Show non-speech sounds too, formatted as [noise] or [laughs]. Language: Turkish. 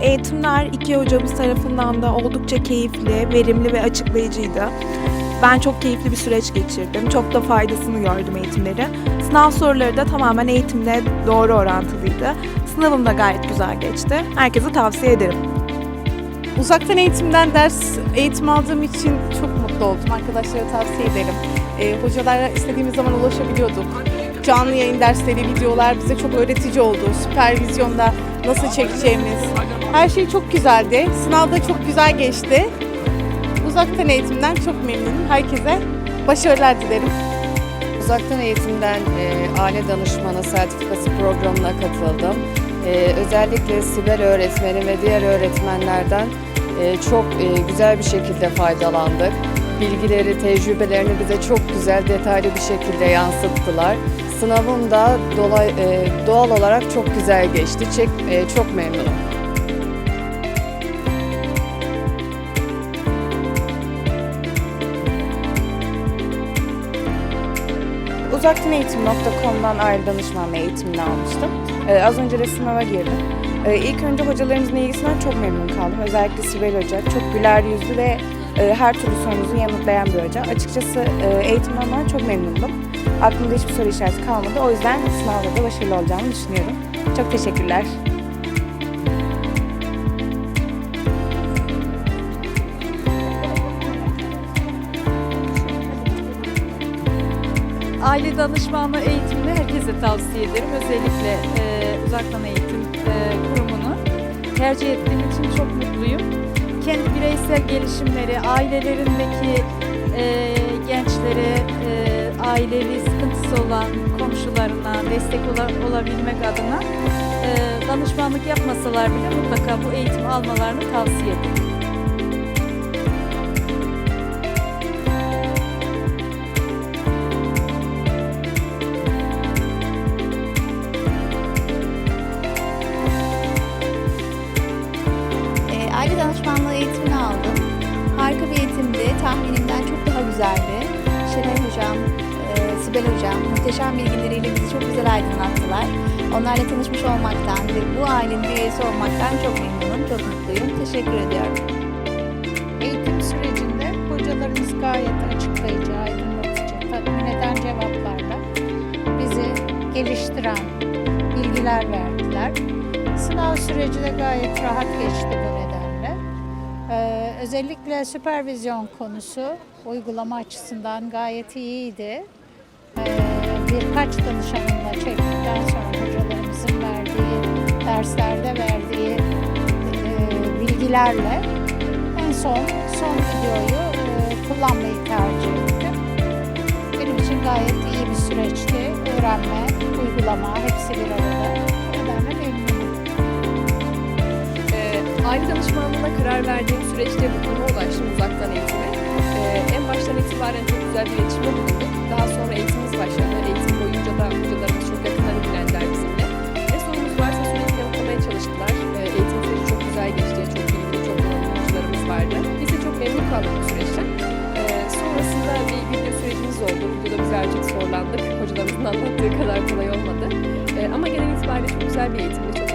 eğitimler iki hocamız tarafından da oldukça keyifli, verimli ve açıklayıcıydı. Ben çok keyifli bir süreç geçirdim. Çok da faydasını gördüm eğitimleri. Sınav soruları da tamamen eğitimle doğru orantılıydı. Sınavım da gayet güzel geçti. Herkese tavsiye ederim. Uzaktan eğitimden ders eğitim aldığım için çok mutlu oldum. Arkadaşlara tavsiye ederim. Ee, hocalara istediğimiz zaman ulaşabiliyorduk. Canlı yayın dersleri, videolar bize çok öğretici oldu. Süpervizyonda nasıl çekeceğimiz. Her şey çok güzeldi. Sınavda çok güzel geçti. Uzaktan eğitimden çok memnunum. Herkese başarılar dilerim. Uzaktan eğitimden e, aile danışmanı sertifikası programına katıldım. E, özellikle Sibel öğretmeni ve diğer öğretmenlerden e, çok e, güzel bir şekilde faydalandık. Bilgileri, tecrübelerini bize çok güzel, detaylı bir şekilde yansıttılar. Sınavım da dolay, e, doğal olarak çok güzel geçti. Çek, e, çok memnunum. Uzaktaneğitim.com'dan aile danışmanlığı eğitimini almıştım. Ee, az önce de sınava girdim. Ee, ilk önce hocalarımızın ilgisinden çok memnun kaldım. Özellikle Sibel Hoca çok güler yüzlü ve e, her türlü sorunuzu yanıtlayan bir hoca. Açıkçası e, eğitimden çok memnundum. Aklımda hiçbir soru işareti kalmadı. O yüzden sınavda da başarılı olacağımı düşünüyorum. Çok teşekkürler. Aile danışmanlığı eğitimini herkese tavsiye ederim. Özellikle e, uzaktan eğitim e, kurumunu tercih ettiğim için çok mutluyum. Kendi bireysel gelişimleri, ailelerindeki e, gençlere, e, ailevi sıkıntısı olan komşularına destek ola- olabilmek adına e, danışmanlık yapmasalar bile mutlaka bu eğitimi almalarını tavsiye ederim. Aile danışmanlığı eğitimini aldım. Harika bir eğitimdi. Tahminimden çok daha güzeldi. Şenay Hocam, e, Sibel Hocam muhteşem bilgileriyle bizi çok güzel aydınlattılar. Onlarla tanışmış olmaktan ve bu ailenin üyesi olmaktan çok memnunum, çok mutluyum. Teşekkür ediyorum. Eğitim sürecinde hocalarımız gayet açıklayıcı, aydınlatıcı, tatmin eden cevaplarla bizi geliştiren bilgiler verdiler. Sınav süreci de gayet rahat geçti bu nedenle. Özellikle süpervizyon konusu uygulama açısından gayet iyiydi. Ee, birkaç danışanımla çektikten sonra hocalarımızın verdiği, derslerde verdiği e, bilgilerle en son son videoyu e, kullanmayı tercih ettim. Benim için gayet iyi bir süreçti. Öğrenme, uygulama hepsi bir arada. Aile danışmanlığına karar verdiğim süreçte bu kuruma ulaştım uzaktan eğitime. Ee, en baştan itibaren çok güzel bir iletişimde bulunduk. Daha sonra eğitimimiz başladı. Eğitim boyunca da hocalarımız çok yakından ilgilendiler bizimle. Ne sorunuz varsa sürekli yanıtlamaya çalıştılar. Ee, eğitim süreci çok güzel geçti. Çok bilgili, çok donanımlı hocalarımız vardı. Biz de çok memnun kaldık bu süreçten. Ee, sonrasında bir video sürecimiz oldu. Videoda birazcık zorlandık. Hocalarımızın [laughs] anlattığı kadar kolay olmadı. Ee, ama genel itibariyle çok güzel bir eğitimdi. Çok